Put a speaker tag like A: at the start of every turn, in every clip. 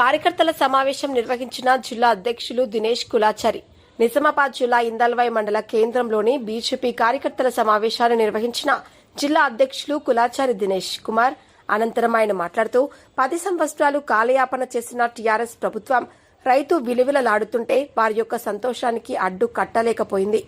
A: కార్యకర్తల సమావేశం నిర్వహించిన జిల్లా అధ్యక్షులు దినేష్ కులాచారి. నిజామాబాద్ జిల్లా ఇందల్వాయి మండల కేంద్రంలోని బీజేపీ కార్యకర్తల సమావేశాన్ని నిర్వహించిన జిల్లా అధ్యక్షులు కులాచారి దినేష్ కుమార్. అనంతరం ఆయన మాట్లాడుతూ పది సంవత్సరాలు కాలయాపన చేసిన టీఆర్ఎస్ ప్రభుత్వం రైతు విలువలలాడుతుంటే వారి యొక్క సంతోషానికి అడ్డు కట్టలేకపోయింది?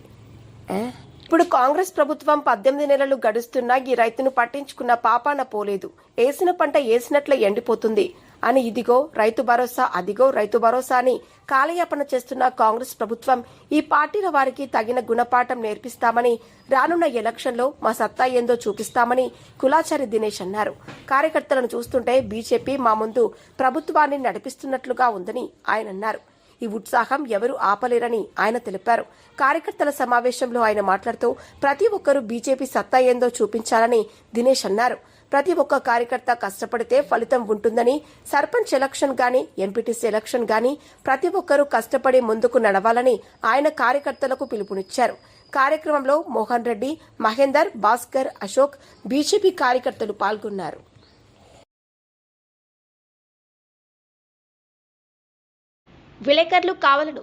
A: ఇప్పుడు కాంగ్రెస్ ప్రభుత్వం పద్దెనిమిది నెలలు గడుస్తున్నా ఈ రైతును పట్టించుకున్న పాపాన పోలేదు. ఏసిన పంట ఏసినట్లే ఎండిపోతుంది. అని ఇదిగో రైతు భరోసా అదిగో రైతు భరోసా అని కాలయాపన చేస్తున్న కాంగ్రెస్ ప్రభుత్వం ఈ పార్టీల వారికి తగిన గుణపాఠం నేర్పిస్తామని రానున్న ఎలక్షన్లో మా సత్తా ఏందో చూపిస్తామని కులాచారి దినేష్ అన్నారు. కార్యకర్తలను చూస్తుంటే బీజేపీ మా ముందు ప్రభుత్వాన్ని నడిపిస్తున్నట్లుగా ఉందని ఆయన అన్నారు. ఈ ఉత్సాహం ఎవరు ఆపలేరని ఆయన తెలిపారు. కార్యకర్తల సమావేశంలో ఆయన మాట్లాడుతూ ప్రతి ఒక్కరూ బీజేపీ సత్తా ఏందో చూపించాలని దినేష్ అన్నారు. ప్రతి ఒక్క కార్యకర్త కష్టపడితే ఫలితం ఉంటుందని సర్పంచ్ ఎలక్షన్ గాని ఎంపీటీసీ ఎలక్షన్ గాని ప్రతి ఒక్కరూ కష్టపడి ముందుకు నడవాలని ఆయన కార్యకర్తలకు పిలుపునిచ్చారు. కార్యక్రమంలో మోహన్ రెడ్డి మహేందర్ భాస్కర్ అశోక్ బీజేపీ కార్యకర్తలు పాల్గొన్నారు.
B: విలేకరులు కావలను